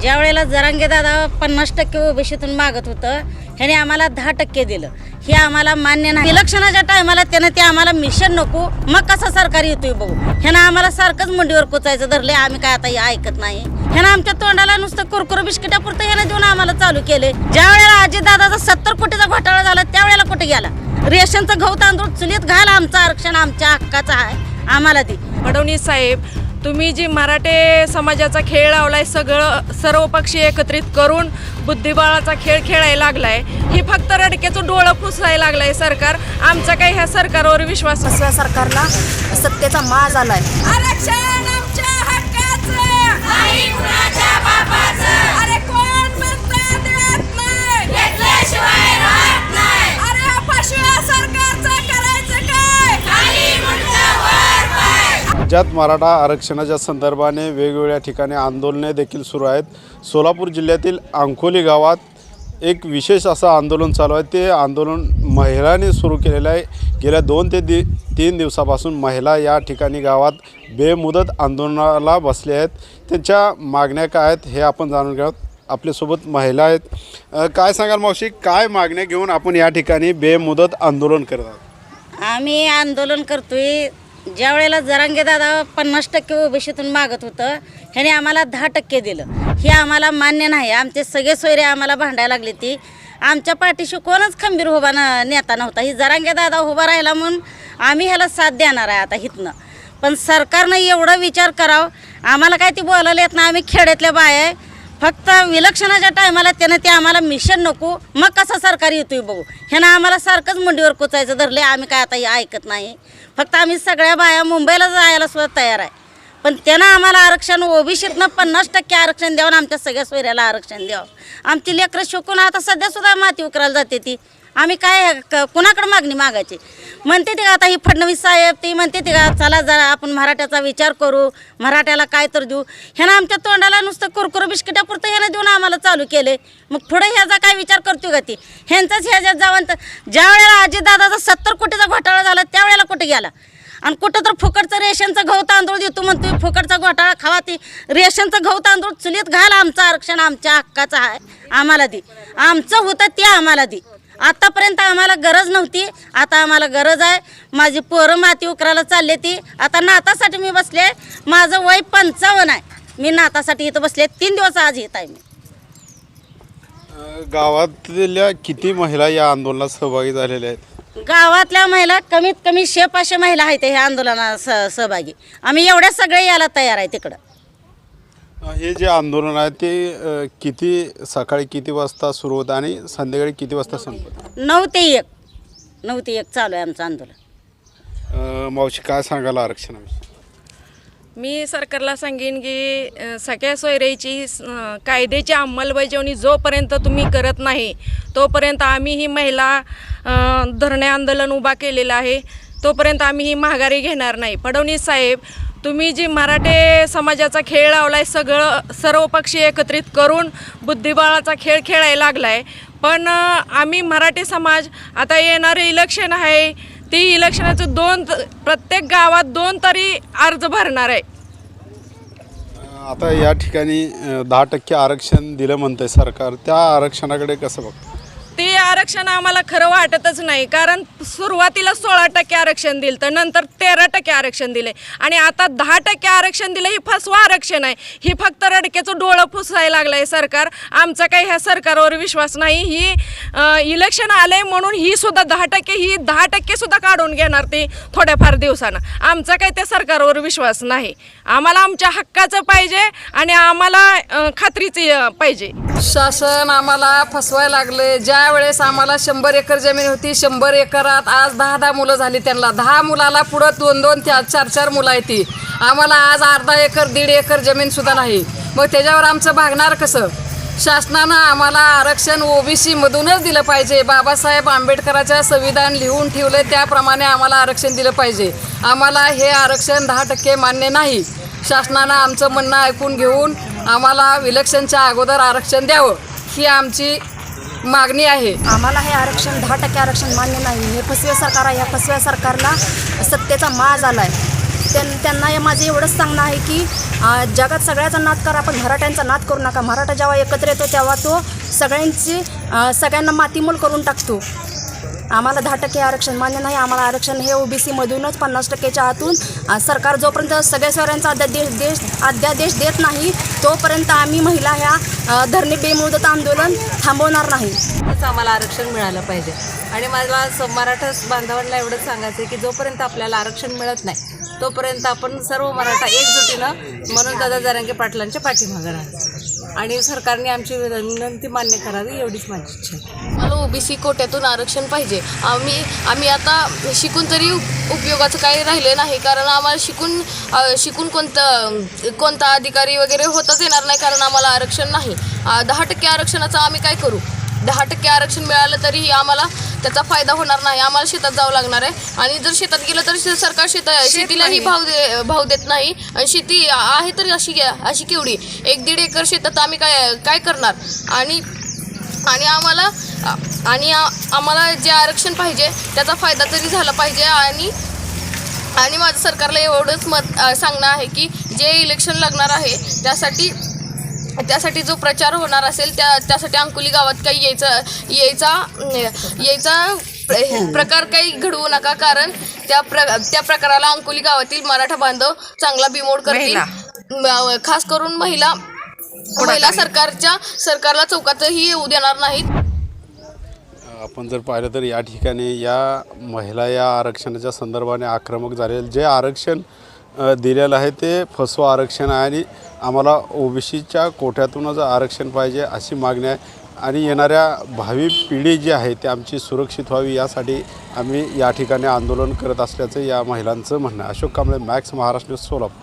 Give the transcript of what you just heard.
ज्या वेळेला जरांगे दादा पन्नास टक्के ओबीसीतून मागत होतं ह्याने आम्हाला दहा टक्के दिलं. हे आम्हाला मान्य नाही. इलेक्शनाच्या टायमाला त्यानं ते आम्हाला मिशन नको मग कसं सरकार येतोय बघू. ह्यानं आम्हाला सारखंच मुंडीवर कोचायचं धरले आम्ही काय आता हे ऐकत नाही. ह्यानं आमच्या तोंडाला नुसतं कुरकुर बिस्किटापुरतं ह्यानं देऊन आम्हाला चालू केले. ज्या वेळेला अजित दादाचा सत्तर कोटीचा घोटाळा झाला त्यावेळेला कुठे गेला? रेशनचं गहू तांदूळ चुलीत घाल आमचं आरक्षण आमच्या हक्काचं आहे. आम्हाला ती फडणवीस साहेब तुम्ही जी मराठे समाजाचा खेळ लावलाय सगळं सर्व पक्षी एकत्रित करून बुद्धिबळाचा खेळ खेळायला लागलाय. ही फक्त रडक्याचं डोळं पुसायला लागलंय सरकार. आमचा काही ह्या सरकारवर विश्वास. असल्या सरकारला सत्तेचा माज आलाय. आरक्षण आमच्या हक्काचं. नाही कुणाच्या बापाचं अरे कोण म्हणतं देत नाही? घेतल्याशिवाय राज्यात मराठा आरक्षणाच्या संदर्भाने वेगवेगळ्या ठिकाणी आंदोलने देखील सुरू आहेत. सोलापूर जिल्ह्यातील अंकोली गावात एक विशेष असं आंदोलन चालू आहे. ते आंदोलन महिलांनी सुरू केलेलं आहे. गेल्या दोन ते दि तीन दिवसापासून महिला या ठिकाणी गावात बेमुदत आंदोलनाला बसले आहेत. त्यांच्या मागण्या काय आहेत हे आपण जाणून घेऊ आपल्यासोबत महिला आहेत. काय सांगाल मावशी? काय मागण्या घेऊन आपण या ठिकाणी बेमुदत आंदोलन करत आहोत? आम्ही आंदोलन करतोय. ज्या वेळेला जरांगे दादा पन्नास टक्के ओबीसीतून मागत होतं ह्याने आम्हाला दहा टक्के दिलं. हे आम्हाला मान्य नाही. आमचे सगळे सोयरे आम्हाला भांडायला लागली ती. आमच्या पाठीशी कोणच खंबीर उभा न नेता नव्हता. ही जरांगे दादा उभा राहिला म्हणून आम्ही ह्याला साथ देणार आहे आता हितनं. पण सरकारनं एवढा विचार करावं आम्हाला काय ती बोलायला येत ना आम्ही खेड्यातल्या बाया आहे. फक्त विलक्षणाच्या टायमाला त्यानं ते आम्हाला मिशन नको. मग कसं सरकार येतोय बघू. ह्यानं आम्हाला सारखंच मुंडीवर कोचायचं. धरले आम्ही काय आता हे ऐकत नाही. फक्त आम्ही सगळ्या बाया मुंबईला जायला सुद्धा तयार आहे. पण त्यानं आम्हाला आरक्षण ओबीसीतनं पन्नास टक्के आरक्षण द्यावं आणि आमच्या सगळ्या सोयऱ्याला आरक्षण द्यावं. आमची लेकरं शिकून आता सध्यासुद्धा माती उकरायला जाते ती. आम्ही काय क- कुणाकडे मागणी मागायची? म्हणते ते का आता ही फडणवीस साहेब ती म्हणते ते का चला जरा आपण मराठ्याचा विचार करू मराठ्याला काय तर देऊ. ह्यानं आमच्या तोंडाला नुसतं कुरकुर बिस्किटापुरतं ह्यानं देऊन आम्हाला चालू केले. मग पुढे ह्याचा काय विचार करतो का ती? ह्यांचाच ह्याच्यात जावं तर ज्या वेळेला अजितदादाचा सत्तर कोटीचा घोटाळा झाला त्यावेळेला कुठे गेला? आणि कुठं तर फुकटचं रेशनचं गहू तांदूळ देतो म्हणतो फुकटचा घोटाळा खावा ती. रेशनचं गहू तांदूळ चुलीत घाल आमचं आरक्षण आमच्या हक्काचं आहे आम्हाला दे. आमचं होतं ते आम्हाला दे. आतापर्यंत आम्हाला गरज नव्हती. आता आम्हाला गरज आहे. माझी पोरं माती उकरायला चालले ती. आता नातासाठी मी बसले. माझं वय पंचावन्न आहे. मी नातासाठी इथं बसले. तीन दिवस आज येत आहे मी. गावातल्या किती महिला या आंदोलनात सहभागी झालेल्या आहेत? गावातल्या महिला कमीत कमी शे पाचशे महिला आहेत ह्या आंदोलनात स सहभागी. आम्ही एवढ्या सगळे यायला तयार आहे तिकडं. हे जे आंदोलन आहे ते अ, किती सकाळी किती वाजता सुरू होतं आणि संध्याकाळी किती वाजता संपतं नऊ ते एक. नऊ ते एक चालू आहे आमचं आंदोलन. अ, मावशी काय सांगायला आरक्षणाविषयी? मी सरकारला सांगेन की अ, सगळ्या सोयऱ्याची अ, कायद्याची अंमलबजावणी जोपर्यंत तुम्ही करत नाही तोपर्यंत आम्ही ही महिला अ, धरणे आंदोलन उभा केलेलं आहे. तोपर्यंत आम्ही ही माघारी घेणार नाही. फडणवीस साहेब तुम्ही जी मराठे समाजाचा खेळ लावलाय सगळं सर्वपक्षी एकत्रित करून बुद्धिबळाचा खेळ खेळायला लागलाय. पण आम्ही मराठी समाज आता येणारे इलेक्शन आहे ती इलेक्शनाचं दोन प्रत्येक गावात दोन तरी अर्ज भरणार आहे. आता या ठिकाणी दहा टक्के आरक्षण दिलं म्हणतंय सरकार. त्या आरक्षणाकडे कसं बघतं? ते आरक्षण आम्हाला खरं वाटतच नाही कारण सुरुवातीला सोळा टक्के आरक्षण दिलं तर नंतर तेरा टक्के आरक्षण दिले. आणि आता दहा टक्के आरक्षण दिलं ही फसवा आरक्षण आहे. ही फक्त रडकेचं डोळं फुसायला लागलं आहे सरकार. आमचा काही ह्या सरकारवर विश्वास नाही. ही इलेक्शन आले म्हणून ही सुद्धा दहा टक्के ही दहा टक्के सुद्धा काढून घेणार ते थोड्याफार दिवसानं. आमचा काही त्या सरकारवर विश्वास नाही. आम्हाला आमच्या हक्काचं पाहिजे आणि आम्हाला खात्रीचं पाहिजे. शासन आम्हाला फसवायला लागले. ज्या वेळेस आम्हाला शंभर एकर जमीन होती शंभर एकरात आज दहा दहा मुलं झाली त्यांना. दहा मुलाला पुढं दोन दोन चार चार चार मुलं आहेत आम्हाला आज अर्धा एकर दीड एकर जमीन सुद्धा नाही. मग त्याच्यावर आमचं भागणार कसं? शासनानं आम्हाला आरक्षण ओ बी सीमधूनच दिलं पाहिजे. बाबासाहेब आंबेडकराच्या संविधान लिहून ठेवलं त्याप्रमाणे आम्हाला आरक्षण दिलं पाहिजे. आम्हाला हे आरक्षण दहा टक्के मान्य नाही. शासनानं आमचं म्हणणं ऐकून घेऊन आम्हाला विलक्षणच्या अगोदर आरक्षण द्यावं ही आमची मागणी आहे. आम्हाला हे आरक्षण दहा टक्के आरक्षण मान्य नाही. हे फसव्या सरकार आहे. या फसव्या सरकारला सत्तेचा माज आहे त्यां त्यांना हे माझं एवढंच सांगणं आहे की जगात सगळ्याचा नाद करा पण मराठ्यांचा नाद करू नका. मराठा जेव्हा एकत्र येतो तेव्हा तो सगळ्यांची सगळ्यांना मातीमोल करून टाकतो. आम्हाला दहा टक्के आरक्षण मान्य नाही. आम्हाला आरक्षण हे ओबीसीमधूनच पन्नास टक्केच्या आतून सरकार जोपर्यंत सगळ्या स्वरांचा अध्यादेश देश अध्यादेश देत नाही तोपर्यंत आम्ही महिला ह्या धरणे बेमुदत आंदोलन थांबवणार नाही. आम्हाला आरक्षण मिळालं पाहिजे. आणि मला मराठा बांधवांना एवढंच सांगायचं आहे की जोपर्यंत आपल्याला आरक्षण मिळत नाही तोपर्यंत आपण सर्व मराठा एकजुटीनं म्हणून दादा जरांगे पाटलांच्या पाठीमागं राहतो आणि सरकारने आमची विनंती मान्य करावी एवढीच माझी इच्छा ओबीसी कोट्यातून आरक्षण पाहिजे. आम्ही आम्ही आता शिकून तरी उप- उपयोगाचं काही राहिलं नाही. कारण आम्हाला शिकून शिकून कोणतं कोणता अधिकारी वगैरे होताच येणार नाही कारण आम्हाला आरक्षण नाही. दहा टक्के आरक्षणाचं आम्ही काय करू? दहा टक्के आरक्षण मिळालं तरीही आम्हाला त्याचा फायदा होणार नाही. आम्हाला शेतात जावं लागणार आहे. आणि जर शेतात गेलं तर शे- सरकार शेता शेतीलाही भाव दे भाव देत नाही. आणि शेती आहे तरी अशी अशी केवढी? एक दीड एकर शेतात आम्ही काय काय करणार? आणि आणि आम्हाला आणि आ- आम्हाला जे आरक्षण पाहिजे त्याचा फायदा तरी झाला पाहिजे. आणि आणि माझं सरकारला एवढंच मत सांगणं आहे की जे इलेक्शन लागणार आहे त्यासाठी त्यासाठी जो प्रचार होणार असेल त्या त्यासाठी अंकुली गावात काही यायचा यायचा यायचा प्र- प्रकार काही घडवू नका. कारण त्या प्र त्या प्रकाराला अंकुली गावातील मराठा बांधव चांगला बिमोड करतील. खास करून महिला महिला सरकारच्या सरकारला चौकातही येऊ देणार नाहीत. आपण जर पाहिलं तर या ठिकाणी या महिला या आरक्षणाच्या संदर्भाने आक्रमक झालेलं जे आरक्षण दिलेलं आहे ते फसवा आरक्षण आहे आणि आम्हाला ओबीसीच्या कोट्यातूनच आरक्षण पाहिजे अशी मागणी आहे. आणि येणाऱ्या भावी पिढी जी आहे ती आमची सुरक्षित व्हावी यासाठी आम्ही या ठिकाणी आंदोलन करत असल्याचं या महिलांचं म्हणणं अशोक कांबळे मॅक्स महाराष्ट्र सोलापूर.